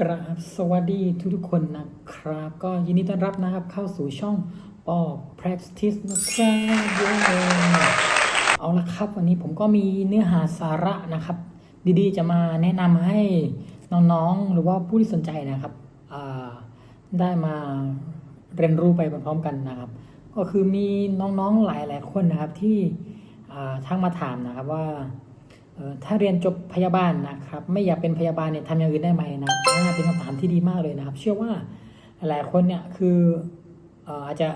กราบสวัสดีทุกทุกคนนะครับ ก็ยินดีต้อนรับนะครับเข้าสู่ช่องปอ practice นะครับเอาละครับ วันนี้ผมก็มีเนื้อหาสาระนะครับ ดีๆ จะมาแนะนำให้น้องๆ หรือว่าผู้ที่สนใจนะครับได้มาเรียนรู้ไปพร้อมๆกันนะครับ ก็คือมีน้องๆหลายๆคนนะครับที่ทักมาถามนะครับว่า ถ้าเรียนจบพยาบาลนะครับ ไม่อยากเป็นพยาบาลเนี่ยทำอย่างอื่นได้ไหมนะอ่าเป็นคำถามที่ดีมากเลยนะครับ เชื่อว่าหลายคนเนี่ยคืออาจจะ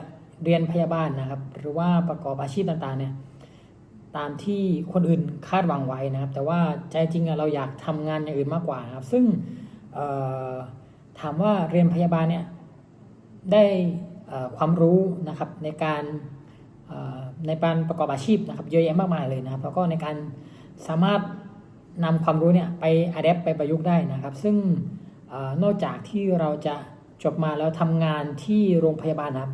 เรียนพยาบาลนะครับ หรือว่าประกอบอาชีพต่างๆเนี่ยตามที่คนอื่นคาดหวังไว้นะครับ แต่ว่าใจจริงเราอยากทำงานอย่างอื่นมากกว่านะครับ ซึ่งถามว่าเรียนพยาบาลเนี่ยได้ความรู้นะครับในการในการประกอบอาชีพนะครับเยอะแยะมากมายเลยนะครับ แล้วก็ในการ สามารถนำความรู้เนี่ยไปอัดแอปไปประยุกต์ได้นะครับ ซึ่งอนอกจากที่เราจะจบมาแล้วทำงานที่โรงพยาบาลนะครับ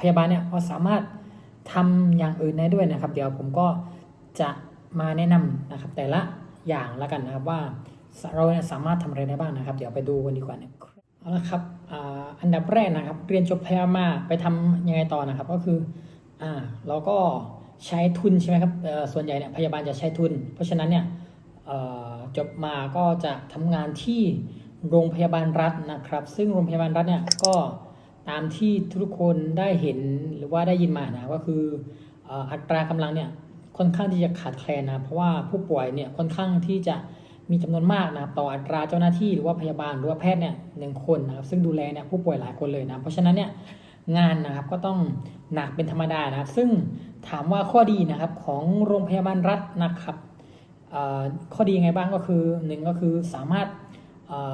พยาบาลเนี่ยก็สามารถทำอย่างอื่นได้ด้วยนะครับ เดี๋ยวผมก็จะมาแนะนำนะครับ แต่ละอย่างละกันนะครับว่าเราเนี่ยสามารถทำอะไรได้บ้างนะครับ เดี๋ยวไปดูกันดีกว่านะเอาละครับอันดับแรกนะครับ เรียนจบพยาบาลมาไปทำยังไงต่อนะครับ ก็คืออ่าเราก็ ใช้ทุนใช่ไหมครับส่วนใหญ่เนี่ยพยาบาลจะใช้ทุน เพราะฉะนั้นเนี่ยจบมาก็จะทำงานที่โรงพยาบาลรัฐนะครับ ซึ่งโรงพยาบาลรัฐเนี่ยก็ตามที่ทุกคนได้เห็นหรือว่าได้ยินมานะก็คืออัตรากำลังเนี่ยค่อนข้างที่จะขาดแคลนนะเพราะว่าผู้ป่วยเนี่ยค่อนข้างที่จะมีจำนวนมากนะครับต่ออัตราเจ้าหน้าที่หรือว่าพยาบาลหรือว่าแพทย์เนี่ยหนึ่งคนนะครับซึ่งดูแลเนี่ยผู้ป่วยหลายคนเลยนะเพราะฉะนั้นเนี่ยงานนะครับก็ต้องหนักเป็นธรรมดานะครับ ซึ่ง ถามว่าข้อดีนะครับของโรงพยาบาลรัฐนะครับข้อดีไงบ้างก็คือหนึ่งก็คือสามารถ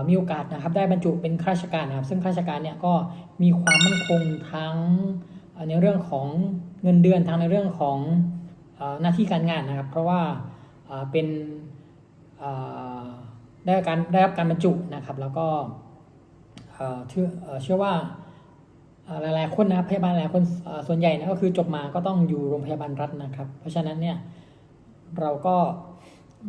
มีโอกาสนะครับได้บรรจุเป็นข้าราชการนะครับ ซึ่งข้าราชการเนี่ยก็มีความมั่นคงทั้งในเรื่องของเงินเดือนทั้งในเรื่องของหน้าที่การงานนะครับ เพราะว่าเป็นได้รับการได้รับการบรรจุนะครับ แล้วก็เชื่อว่า หลายๆคนนะครับพยาบาลหลายคนส่วนใหญ่นะก็คือจบมาก็ต้องอยู่โรงพยาบาลรัฐนะครับ เพราะฉะนั้นเนี่ยเราก็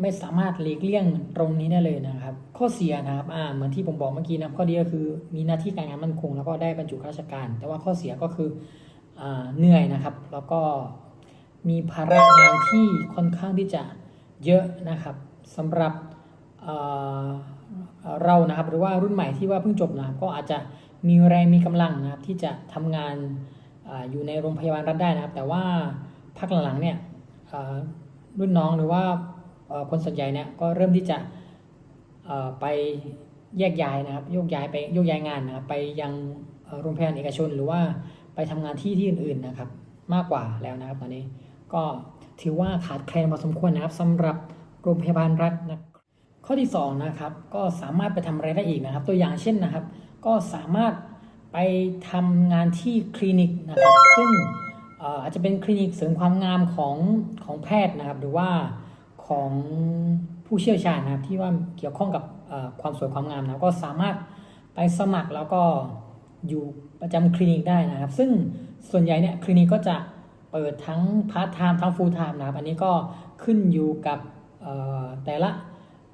ไม่สามารถหลีกเลี่ยงตรงนี้ได้เลยนะครับ ข้อเสียนะครับอ่าเหมือนที่ผมบอกเมื่อกี้นะข้อดีก็คือมีหน้าที่การงานมั่นคง แล้วก็ได้บรรจุข้าราชการ แต่ว่าข้อเสียก็คืออ่าเหนื่อยนะครับ แล้วก็มีภาระงานที่ค่อนข้างที่จะเยอะนะครับสำหรับเอ่อเอ่อเรานะครับหรือว่ารุ่นใหม่ที่ว่าเพิ่งจบนะครับก็อาจจะ มีแรงมีกำลังนะครับที่จะทำงานออยู่ในโรงพยาบาลรัฐได้นะครับ แต่ว่าพักหลังๆเนี่ยรุ่นน้องหรือว่าคนส่วนใหญ่เนี่ยก็เริ่มที่จะไปแยกย้ายนะครับโยกย้ายไปโยกย้ายงานนะครับไปยังโรงพยาบาลเอกชน หรือว่าไปทำงานที่ที่อื่นๆนะครับ มากกว่าแล้วนะครับตอนนี้ก็ถือว่าขาดแคลนพอสมควรนะครับสำหรับโรงพยาบาลรัฐนะข้อที่2นะครับก็สามารถไปทำอะไรได้อีกนะครับ ตัวอย่างเช่นนะครับ ก็สามารถไปทำงานที่คลินิกนะครับ ซึ่งอาจจะเป็นคลินิกเสริมความงามของของแพทย์นะครับ หรือว่าของผู้เชี่ยวชาญนะครับที่ว่าเกี่ยวข้องกับความสวยความงามนะครับก็สามารถไปสมัครแล้วก็อยู่ประจำคลินิกได้นะครับ ซึ่งส่วนใหญ่เนี่ยคลินิกก็จะเปิดทั้งพาร์ทไทม์ทั้งฟูลไทม์นะครับ อันนี้ก็ขึ้นอยู่กับแต่ละ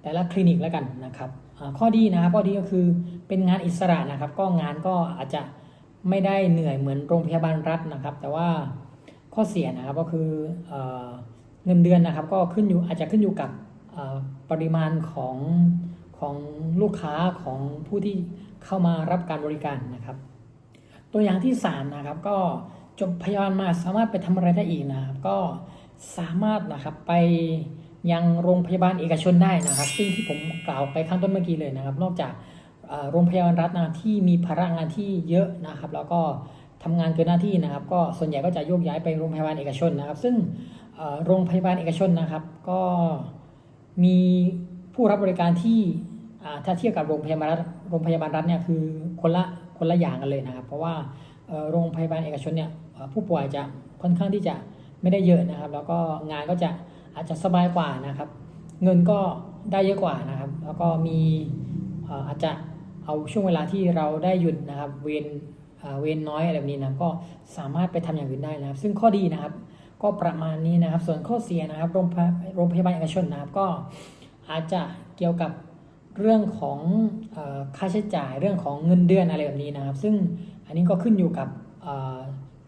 แต่ละคลินิกแล้วกันนะครับข้อดีนะครับข้อดีก็คือ เป็นงานอิสระนะครับ ก็งานก็อาจจะไม่ได้เหนื่อยเหมือนโรงพยาบาลรัฐนะครับ แต่ว่าข้อเสียนะครับก็คือเออเงินเดือนนะครับ ก็ขึ้นอยู่อาจจะขึ้นอยู่กับปริมาณของของลูกค้าของผู้ที่เข้ามารับการบริการนะครับ ตัวอย่างที่3นะครับก็จบพยาบาลมาสามารถไปทำอะไรได้อีกนะครับ ก็สามารถนะครับไปยังโรงพยาบาลเอกชนได้นะครับ ซึ่งที่ผมกล่าวไปข้างต้นเมื่อกี้เลยนะครับ นอกจาก โรงพยาบาลรัฐนะที่มีภาระงานที่เยอะนะครับ แล้วก็ทำงานเกินหน้าที่นะครับ ก็ส่วนใหญ่ก็จะโยกย้ายไปโรงพยาบาลเอกชนนะครับ ซึ่งโรงพยาบาลเอกชนนะครับ ก็มีผู้รับบริการที่ถ้าเทียบกับโรงพยาบาลรัฐโรงพยาบาลรัฐเนี่ยคือคนละคนละอย่างกันเลยนะครับ เพราะว่าโรงพยาบาลเอกชนเนี่ยผู้ป่วยจะค่อนข้างที่จะไม่ได้เยอะนะครับ แล้วก็งานก็จะอาจจะสบายกว่านะครับ เงินก็ได้เยอะกว่านะครับ แล้วก็มีอาจจะ เอาช่วงเวลาที่เราได้หยุดนะครับ เวนเวนน้อยอะไรแบบนี้นะก็สามารถไปทำอย่างอื่นได้นะครับ ซึ่งข้อดีนะครับ ก็ประมาณนี้นะครับ ส่วนข้อเสียนะครับ โรงพยาโรงพยาบาลเอกชนนะครับ ก็อาจจะเกี่ยวกับเรื่องของอค่าใช้จ่ายเรื่องของเงินเดือนอะไรแบบนี้นะครับ ซึ่งอันนี้ก็ขึ้นอยู่กับเอ่อ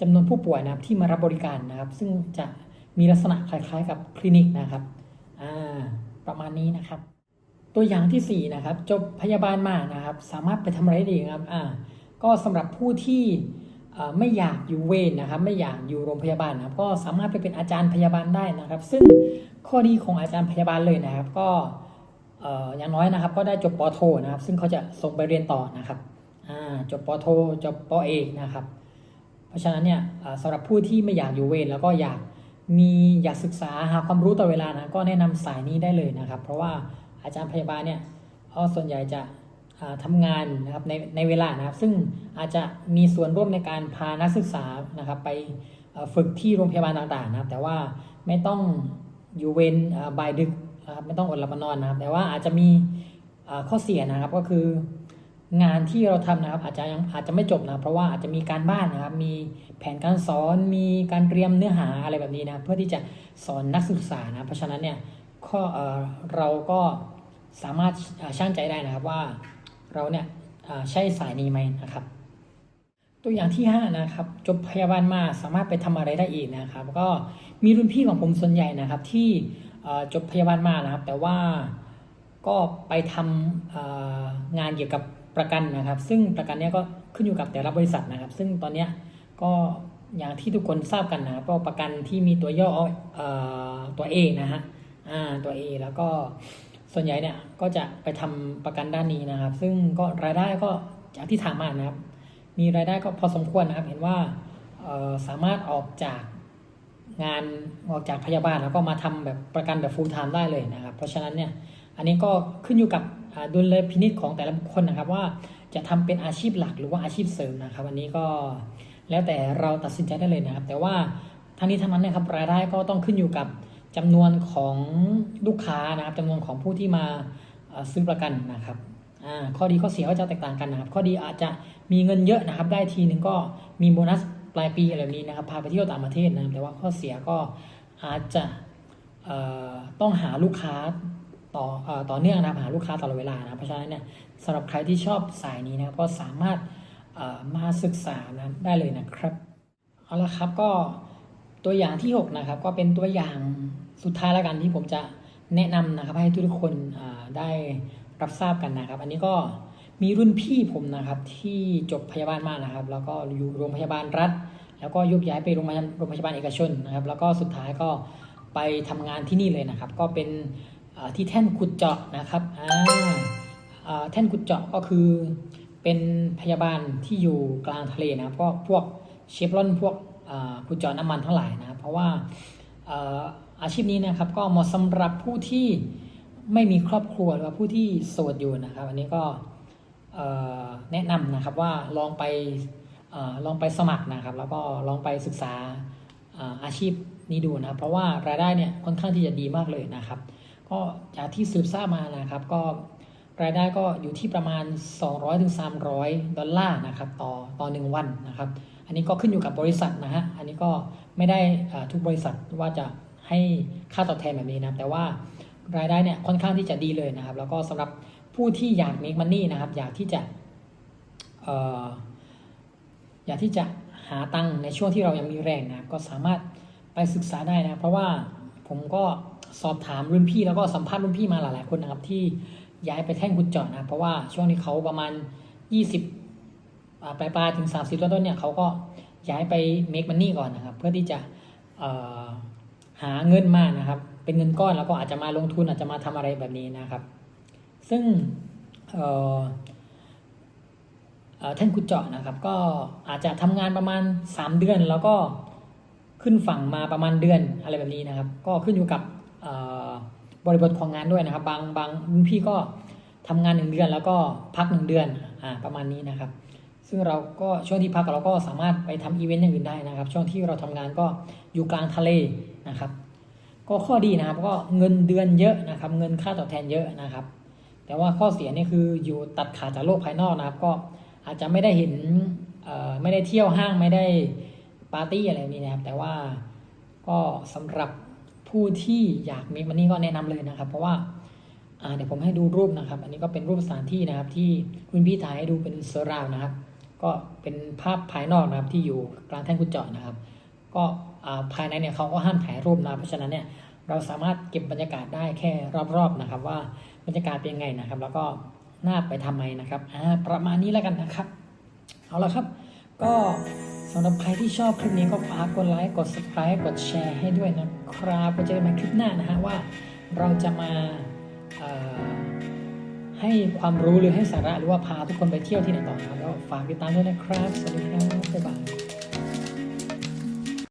จำนวนผู้ป่วยนะครับที่มารับบริการนะครับ ซึ่งจะมีลักษณะคล้ายๆ กับคลินิกนะครับประมาณนี้นะครับ ตัวอย่างที่ 4 นะครับ จบพยาบาลมานะครับ สามารถไปทำอะไรได้ดีครับอ่าก็สำหรับผู้ที่ไม่อยากอยู่เวรนะครับ ไม่อยากอยู่โรงพยาบาลนะครับ ก็สามารถไปเป็นอาจารย์พยาบาลได้นะครับ ซึ่งข้อดีของอาจารย์พยาบาลเลยนะครับ ก็อย่างน้อยนะครับ ก็ได้จบปโทนะครับ ซึ่งเขาจะส่งไปเรียนต่อนะครับจบปโทจบปเอกนะครับ เพราะฉะนั้นเนี่ยสำหรับผู้ที่ไม่อยากอยู่เวรแล้วก็อยากมีอยากศึกษาหาความรู้ต่อเวลานะก็แนะนำสายนี้ได้เลยนะครับ เพราะว่า อาจารย์พยาบาลเนี่ยส่วนใหญ่จะอ่าทำงานนะครับในในเวลานะครับ ซึ่งอาจจะมีส่วนร่วมในการพานักศึกษานะครับไปฝึกที่โรงพยาบาลต่างๆนะครับ แต่ว่าไม่ต้องอยู่เวรเอ่อบ่ายดึกนะครับไม่ต้องอดหลับนอนนะครับ แต่ว่าอาจจะมีข้อเสียนะครับก็คืองานที่เราทำนะครับอาจจะยังอาจจะไม่จบนะเพราะว่าอาจจะมีการบ้านนะครับ มีแผนการสอนมีการเตรียมเนื้อหาอะไรแบบนี้นะเพื่อที่จะสอนนักศึกษานะเพราะฉะนั้นเนี่ยข้อเออเราก็ สามารถช่างใจได้นะครับว่าเราเนี่ยใช่สายนี้ไหมนะครับ ตัวอย่างที่ 5 นะครับ จบพยาบาลมาสามารถไปทำอะไรได้อีกนะครับ ก็มีรุ่นพี่ของผมส่วนใหญ่นะครับ ที่จบพยาบาลมานะครับ แต่ว่าก็ไปทำงานเกี่ยวกับประกันนะครับ ซึ่งประกันเนี้ยก็ขึ้นอยู่กับแต่ละบริษัทนะครับ ซึ่งตอนเนี้ยก็อย่างที่ทุกคนทราบกันนะครับก็ประกันที่มีตัวย่ออตัว A นะฮะตัว A แล้วก็ ส่วนใหญ่เนี่ยก็จะไปทำประกันด้านนี้นะครับ ซึ่งก็รายได้ก็จากที่ถามมานะครับ มีรายได้ก็พอสมควรนะครับ เห็นว่าสามารถออกจากงานออกจากพยาบาลแล้วก็มาทำแบบประกันแบบ full time ได้เลยนะครับ เพราะฉะนั้นเนี่ยอันนี้ก็ขึ้นอยู่กับดุลยพินิจของแต่ละบุคคลนะครับ ว่าจะทำเป็นอาชีพหลักหรือว่าอาชีพเสริมนะครับ อันนี้ก็แล้วแต่เราตัดสินใจได้เลยนะครับ แต่ว่าทั้งนี้ทั้งนั้นนะครับรายได้ก็ต้องขึ้นอยู่กับ จำนวนของลูกค้านะครับจำนวนของผู้ที่มาซื้อประกันนะครับข้อดีข้อเสียก็จะแตกต่างกันนะครับ ข้อดีอาจจะมีเงินเยอะนะครับ ได้ทีหนึ่งก็มีโบนัสปลายปีอะไรแบบนี้นะครับ พาไปเที่ยวต่างประเทศนะครับแต่ว่าข้อเสียก็อาจจะต้องหาลูกค้าต่อเอ่อต่อเนื่องนะครับหาลูกค้าตลอดเวลานะเพราะฉะนั้นเนี่ยสำหรับใครที่ชอบสายนี้นะครับก็สามารถมาศึกษานะได้เลยนะครับเอาละครับก็ ตัวอย่างที่ 6 นะครับ ก็เป็นตัวอย่างสุดท้ายแล้วกันที่ผมจะแนะนำนะครับ ให้ทุกคนได้รับทราบกันนะครับ อันนี้ก็มีรุ่นพี่ผมนะครับที่จบพยาบาลมานะครับ แล้วก็อยู่โรงพยาบาลรัฐ แล้วก็ยกย้ายไปโรงพยาบาลโรงพยาบาลเอกชนนะครับ แล้วก็สุดท้ายก็ไปทำงานที่นี่เลยนะครับ ก็เป็นที่แท่นขุดเจาะนะครับอ่าอ่าแท่นขุดเจาะก็คือเป็นพยาบาลที่อยู่กลางทะเลนะครับก็พวกเชฟรอนพวก อ่าขุดเจาะน้ำมันทั้งหลายนะเพราะว่าอาชีพนี้นะครับก็เหมาะสำหรับผู้ที่ไม่มีครอบครัวหรือว่าผู้ที่โสดอยู่นะครับ อันนี้ก็แนะนำนะครับว่าลองไปอลองไปสมัครนะครับ แล้วก็ลองไปศึกษาอาชีพนี้ดูนะเพราะว่ารายได้เนี่ยค่อนข้างที่จะดีมากเลยนะครับ ก็จากที่สืบทราบมานะครับ ก็รายได้ก็อยู่ที่ประมาณ 200-300ถึง300ดอลลาร์นะครับ ต่อต่อหนึ่งวันนะครับ อันนี้ก็ขึ้นอยู่กับบริษัทนะฮะ อันนี้ก็ไม่ได้ทุกบริษัทว่าจะให้ค่าตอบแทนแบบนี้นะ แต่ว่ารายได้เนี่ยค่อนข้างที่จะดีเลยนะครับ แล้วก็สำหรับผู้ที่อยาก make money นะครับ อยากที่จะเอ่ออยากที่จะหาตังในช่วงที่เรายังมีแรงนะครับก็สามารถไปศึกษาได้นะ เพราะว่าผมก็สอบถามรุ่นพี่แล้วก็สัมภาษณ์รุ่นพี่มาหลายๆคนนะครับที่ย้ายไปแท่งขุดเจาะนะ เพราะว่าช่วงนี้เขาประมาณ 20 ปลายปลายถึง 30 ต้นๆเนี่ยเขาก็ย้ายไป make money ก่อนนะครับ เพื่อที่จะหาเงินมานะครับ เป็นเงินก้อนแล้วก็อาจจะมาลงทุนอาจจะมาทำอะไรแบบนี้นะครับ ซึ่งเอ่อเอ่อแท่นขุดเจาะนะครับ ก็อาจจะทำงานประมาณ 3 เดือน แล้วก็ขึ้นฝั่งมาประมาณเดือนอะไรแบบนี้นะครับ ก็ขึ้นอยู่กับบริบทของงานด้วยนะครับ บางบางพี่ก็ทำงานหนึ่งเดือนแล้วก็พักหนึ่งเดือนอประมาณนี้นะครับ ซึ่งเราก็ช่วงที่พักเราก็สามารถไปทำอีเวนต์อย่างอื่นได้นะครับ ช่วงที่เราทำงานก็อยู่กลางทะเลนะครับ ก็ข้อดีนะครับก็เงินเดือนเยอะนะครับ เงินค่าตอบแทนเยอะนะครับ แต่ว่าข้อเสียนี่คืออยู่ตัดขาดจากโลกภายนอกนะครับ ก็อาจจะไม่ได้เห็นไม่ได้เที่ยวห้างไม่ได้ปาร์ตี้อะไรนี้นะครับ แต่ว่าก็สำหรับผู้ที่อยากมีมันนี่ก็แนะนำเลยนะครับ เพราะว่าอ่าเดี๋ยวผมให้ดูรูปนะครับ อันนี้ก็เป็นรูปสถานที่นะครับ ที่คุณพี่ถ่ายให้ดูเป็นเซอร์ราวนะครับ ก็เป็นภาพภายนอกนะครับที่อยู่กลางแท่นขุดเจาะนะครับ ก็ภายในเนี่ยเขาก็ห้ามถ่ายรูปนะเพราะฉะนั้นเนี่ยเราสามารถเก็บบรรยากาศได้แค่รอบๆนะครับ ว่าบรรยากาศเป็นยังไงนะครับ แล้วก็น่าไปทำไมนะครับประมาณนี้แล้วกันนะครับ เอาละครับ ก็สำหรับใครที่ชอบคลิปนี้ก็ฝากกดไลค์กด subscribe กดแชร์ให้ด้วยนะครับไว้เจอกันใหม่คลิปหน้านะฮะว่าเราจะมา ให้ความรู้หรือให้สาระหรือว่าพาทุกคนไปเที่ยวที่ไหนต่อครับแล้วฝากติดตามด้วยนะครับ สวัสดีครับบ๊ายบาย